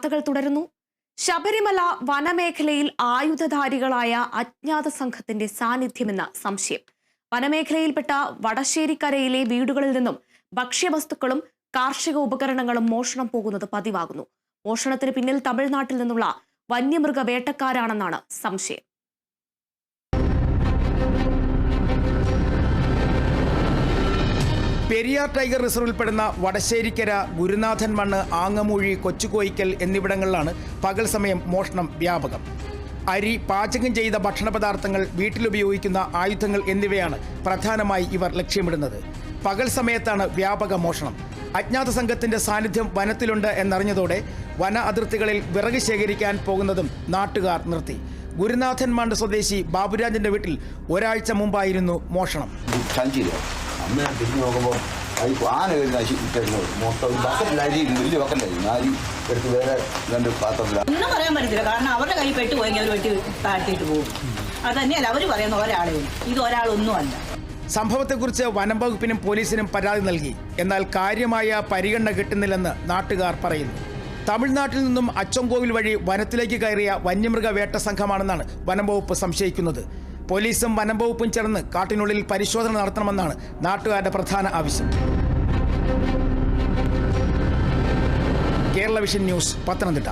വാർത്തകൾ തുടരുന്നു. ശബരിമല വനമേഖലയിൽ ആയുധധാരികളായ അജ്ഞാത സംഘത്തിന്റെ സാന്നിധ്യമെന്ന സംശയം. വനമേഖലയിൽപ്പെട്ട വടശ്ശേരിക്കരയിലെ വീടുകളിൽ നിന്നും ഭക്ഷ്യവസ്തുക്കളും കാർഷിക ഉപകരണങ്ങളും മോഷണം പോകുന്നത് പതിവാകുന്നു. മോഷണത്തിന് പിന്നിൽ തമിഴ്നാട്ടിൽ നിന്നുള്ള വന്യമൃഗ വേട്ടക്കാരാണെന്നാണ് സംശയം. പെരിയാർ ടൈഗർ റിസർവിൽപ്പെടുന്ന വടശ്ശേരിക്കര ഗുരുനാഥൻ മണ്ണ് ആങ്ങമൂഴി കൊച്ചുകോയിക്കൽ എന്നിവിടങ്ങളിലാണ് പകൽ സമയം മോഷണം വ്യാപകം. അരി പാചകം ചെയ്ത ഭക്ഷണ പദാർത്ഥങ്ങൾ വീട്ടിലുപയോഗിക്കുന്ന ആയുധങ്ങൾ എന്നിവയാണ് പ്രധാനമായി ഇവർ ലക്ഷ്യമിടുന്നത്. പകൽ സമയത്താണ് വ്യാപക മോഷണം. അജ്ഞാത സംഘത്തിന്റെ സാന്നിധ്യം വനത്തിലുണ്ട് എന്നറിഞ്ഞതോടെ വന അതിർത്തികളിൽ വിറക് ശേഖരിക്കാൻ പോകുന്നതും നാട്ടുകാർ നിർത്തി. ഗുരുനാഥൻ മണ്ണ് സ്വദേശി ബാബുരാജിന്റെ വീട്ടിൽ ഒരാഴ്ച മുമ്പായിരുന്നു മോഷണം. അന്ന് ഞാൻ തിരിഞ്ഞു നോക്കുമ്പോൾ അത് ആന കയറി നശിപ്പിക്കുന്നത് മൊത്തം ബക്കറ്റിൽ വലിയ ബക്കറ്റിലായി അരി എടുത്ത് വേറെ രണ്ട് പാത്രത്തിലാണ് ഒന്നും പറയാൻ പറ്റത്തില്ല. കാരണം അവരുടെ കൈ പെട്ട് പോയെങ്കിൽ അവർ വെട്ടി താഴ്ത്തിയിട്ട് പോകും. അത് തന്നെയല്ല അവർ പറയുന്ന ഒരാളെ ഇത് ഇത് ഒരാളൊന്നുമല്ല സംഭവത്തെക്കുറിച്ച് വനം വകുപ്പിനും പോലീസിനും പരാതി നൽകി. എന്നാൽ കാര്യമായ പരിഗണന കിട്ടുന്നില്ലെന്ന് നാട്ടുകാർ പറയുന്നു. തമിഴ്നാട്ടിൽ നിന്നും അച്ചൻകോവിൽ വഴി വനത്തിലേക്ക് കയറിയ വന്യമൃഗ വേട്ട സംഘമാണെന്നാണ് വനം വകുപ്പ് സംശയിക്കുന്നത്. പോലീസും വനംവകുപ്പും ചേർന്ന് കാട്ടിനുള്ളിൽ പരിശോധന നടത്തണമെന്നാണ് നാട്ടുകാരുടെ പ്രധാന ആവശ്യം. Kerala vision news Pathanamthitta.